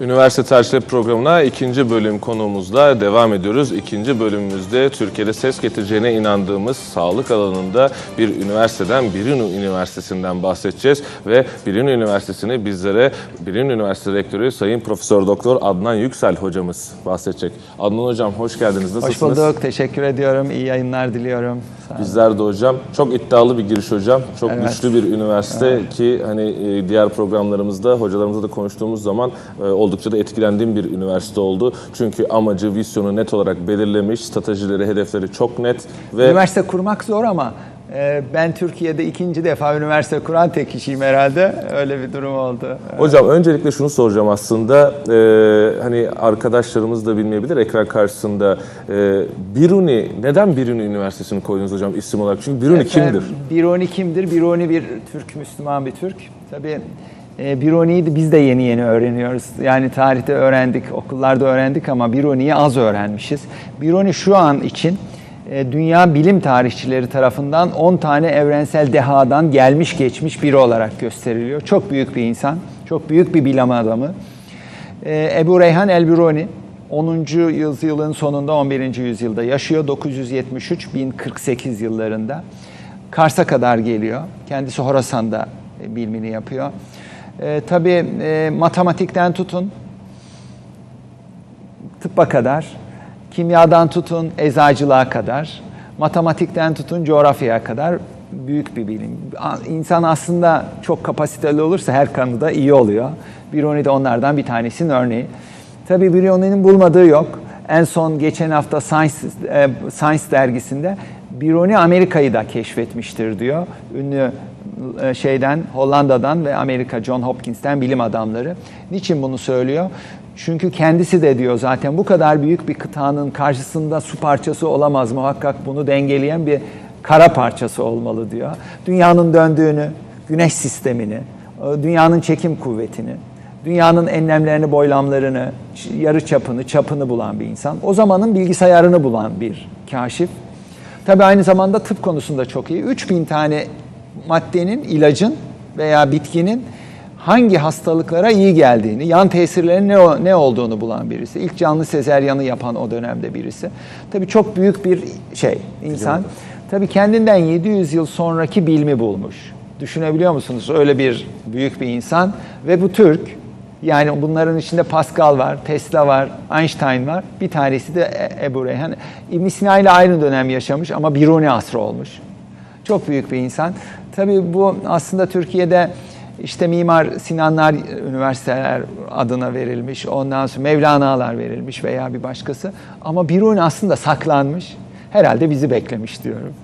Üniversite Tercihleri programına ikinci bölüm konuğumuzla devam ediyoruz. İkinci bölümümüzde Türkiye'de ses getireceğine inandığımız sağlık alanında bir üniversiteden, Birini Üniversitesi'nden bahsedeceğiz. Ve Birini Üniversitesi'ni bizlere Birini Üniversitesi Rektörü Sayın Profesör Doktor Adnan Yüksel hocamız bahsedecek. Adnan hocam hoş geldiniz. Hoş Nasılsınız? bulduk. Teşekkür ediyorum. İyi yayınlar diliyorum. Bizler de hocam. Çok iddialı bir giriş hocam. Çok Evet. güçlü bir üniversite ki hani e, diğer programlarımızda hocalarımızla da konuştuğumuz zaman e, oldukça da etkilendiğim bir üniversite oldu. Çünkü amacı, vizyonu net olarak belirlemiş, stratejileri, hedefleri çok net ve Üniversite kurmak zor ama e, ben Türkiye'de ikinci defa üniversite kuran tek kişiyim herhalde. Öyle bir durum oldu. Hocam öncelikle şunu soracağım aslında e, hani arkadaşlarımız da bilmeyebilir ekran karşısında e, Biruni neden Biruni Üniversitesi'ni koydunuz hocam isim olarak? Çünkü Biruni kimdir? Biruni kimdir? Biruni bir Türk, Müslüman bir Türk. Tabii e, Biruni'yi de biz de yeni yeni öğreniyoruz. Yani tarihte öğrendik, okullarda öğrendik ama Biruni'yi az öğrenmişiz. Biruni şu an için e, dünya bilim tarihçileri tarafından 10 tane evrensel dehadan gelmiş geçmiş biri olarak gösteriliyor. Çok büyük bir insan, çok büyük bir bilim adamı. E, Ebu Reyhan el-Biruni 10. yüzyılın sonunda 11. yüzyılda yaşıyor. 973-1048 yıllarında. Kars'a kadar geliyor. Kendisi Horasan'da bilimini yapıyor. E, tabii e, matematikten tutun, tıbba kadar, kimyadan tutun eczacılığa kadar, matematikten tutun coğrafyaya kadar büyük bir bilim. İnsan aslında çok kapasiteli olursa her konuda iyi oluyor. Biruni de onlardan bir tanesinin örneği. Tabii Biruni'nin bulmadığı yok. En son geçen hafta Science, e, Science dergisinde Biruni Amerika'yı da keşfetmiştir diyor. Ünlü şeyden Hollanda'dan ve Amerika John Hopkins'ten bilim adamları. Niçin bunu söylüyor? Çünkü kendisi de diyor zaten bu kadar büyük bir kıtanın karşısında su parçası olamaz muhakkak bunu dengeleyen bir kara parçası olmalı diyor. Dünyanın döndüğünü, güneş sistemini, e, dünyanın çekim kuvvetini, dünyanın enlemlerini, boylamlarını, yarı çapını, çapını bulan bir insan. O zamanın bilgisayarını bulan bir kaşif. Tabii aynı zamanda tıp konusunda çok iyi. 3000 tane maddenin, ilacın veya bitkinin hangi hastalıklara iyi geldiğini, yan tesirlerin ne, ne olduğunu bulan birisi. İlk canlı sezeryanı yapan o dönemde birisi. Tabii çok büyük bir şey, insan. Tabii kendinden 700 yıl sonraki bilmi bulmuş. Düşünebiliyor musunuz? Öyle bir büyük bir insan ve bu Türk. Yani bunların içinde Pascal var, Tesla var, Einstein var. Bir tanesi de E- Ebu Reyhan. ibn Sina ile aynı dönem yaşamış ama Biruni asrı olmuş. Çok büyük bir insan. Tabii bu aslında Türkiye'de işte Mimar Sinanlar üniversiteler adına verilmiş, ondan sonra Mevlana'lar verilmiş veya bir başkası. Ama Biruni aslında saklanmış. Herhalde bizi beklemiş diyorum.